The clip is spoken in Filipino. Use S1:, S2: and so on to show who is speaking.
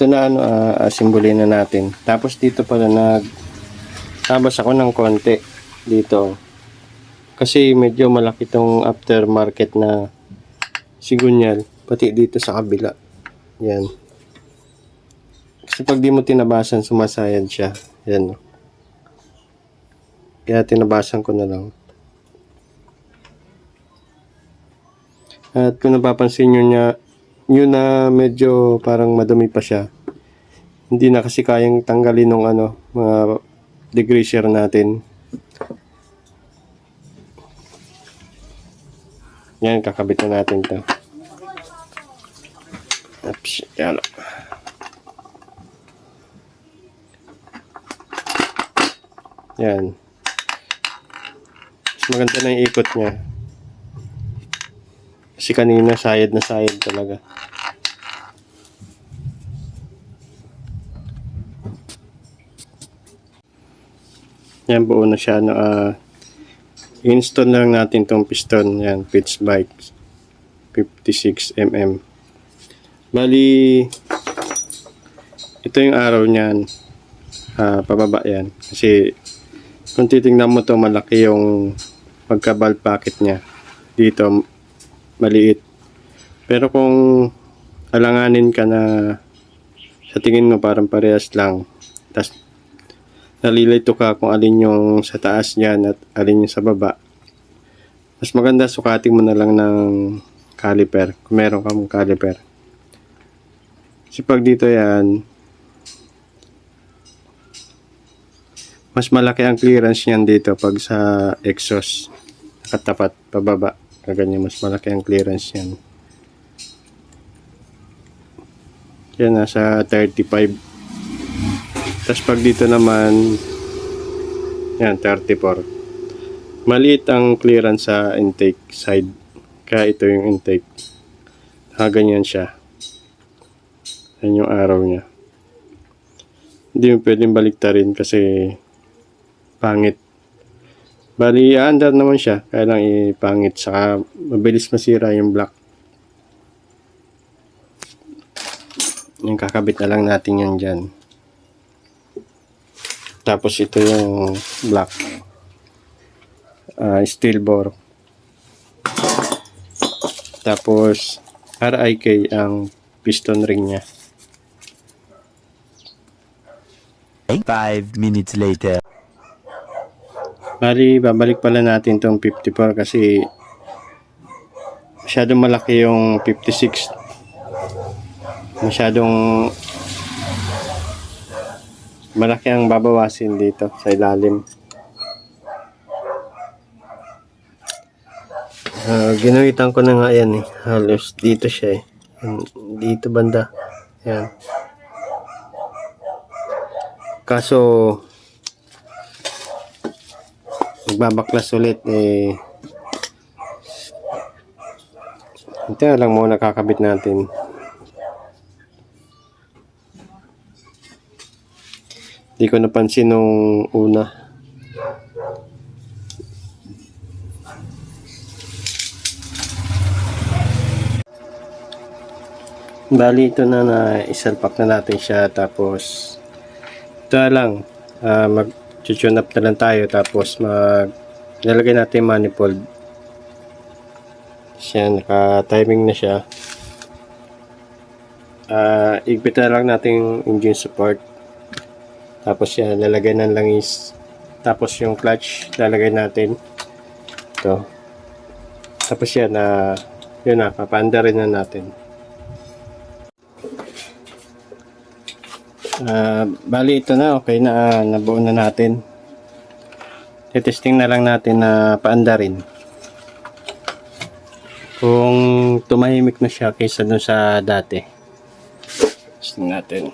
S1: ito na ano, uh, asimbulin na natin. Tapos dito pala nag tabas ako ng konti dito. Kasi medyo malaki tong aftermarket na sigunyal. Pati dito sa kabila. Yan. Kasi pag di mo tinabasan, sumasayad siya. Yan. Kaya tinabasan ko na lang. At kung napapansin nyo niya, yun na medyo parang madumi pa siya. Hindi na kasi kayang tanggalin ng ano, mga degreaser natin. Yan, kakabit na natin to. Oops, yan. Yan. Mas maganda na yung ikot niya. Kasi kanina sayad na sayad talaga. Yan buo na siya. No, ah, install lang natin tong piston. Yan, pitch bike. 56mm. Bali, ito yung araw niyan. Ah, pababa yan. Kasi, kung titingnan mo to malaki yung pagka-valve packet niya. Dito, maliit. Pero kung alanganin ka na sa tingin mo parang parehas lang. Tapos nalilito ka kung alin yung sa taas niyan at alin yung sa baba. Mas maganda sukatin mo na lang ng caliper. Kung meron kang caliper. Kasi pag dito yan, mas malaki ang clearance niyan dito pag sa exhaust. Nakatapat, pababa. Kaganyan, mas malaki ang clearance niyan. Yan, nasa 35. Tapos pag dito naman, yan, 34. Maliit ang clearance sa intake side. Kaya ito yung intake. Nakaganyan siya. Yan yung araw niya. Hindi mo pwedeng baliktarin kasi pangit. Bali, aandar naman siya. Kaya lang ipangit. Saka mabilis masira yung block. Yung kakabit na lang natin yan dyan. Tapos ito yung block. Ah, steel bore. Tapos RIK ang piston ring niya.
S2: Five minutes later.
S1: Bali, babalik pala natin tong 54 kasi masyadong malaki yung 56. Masyadong malaki ang babawasin dito sa ilalim. Ah, ginawitan ko na nga yan eh. Halos dito siya eh. Dito banda. Yan. Kaso, magbabaklas ulit eh ito lang muna kakabit natin hindi ko napansin nung una. Bali ito na na isalpak na natin siya tapos ito na lang. Ah, mag tune up na lang tayo tapos mag lalagay natin manifold. Siya naka timing na siya. Ah igpit na lang natin yung engine support tapos yan lalagay na lang is tapos yung clutch lalagay natin ito tapos yan na yun na papaanda rin na natin Ah, bali ito na, okay na, ah, nabuo na natin. Testing na lang natin na paanda rin. Kung tumahimik na siya kaysa dun sa dati. Testing natin.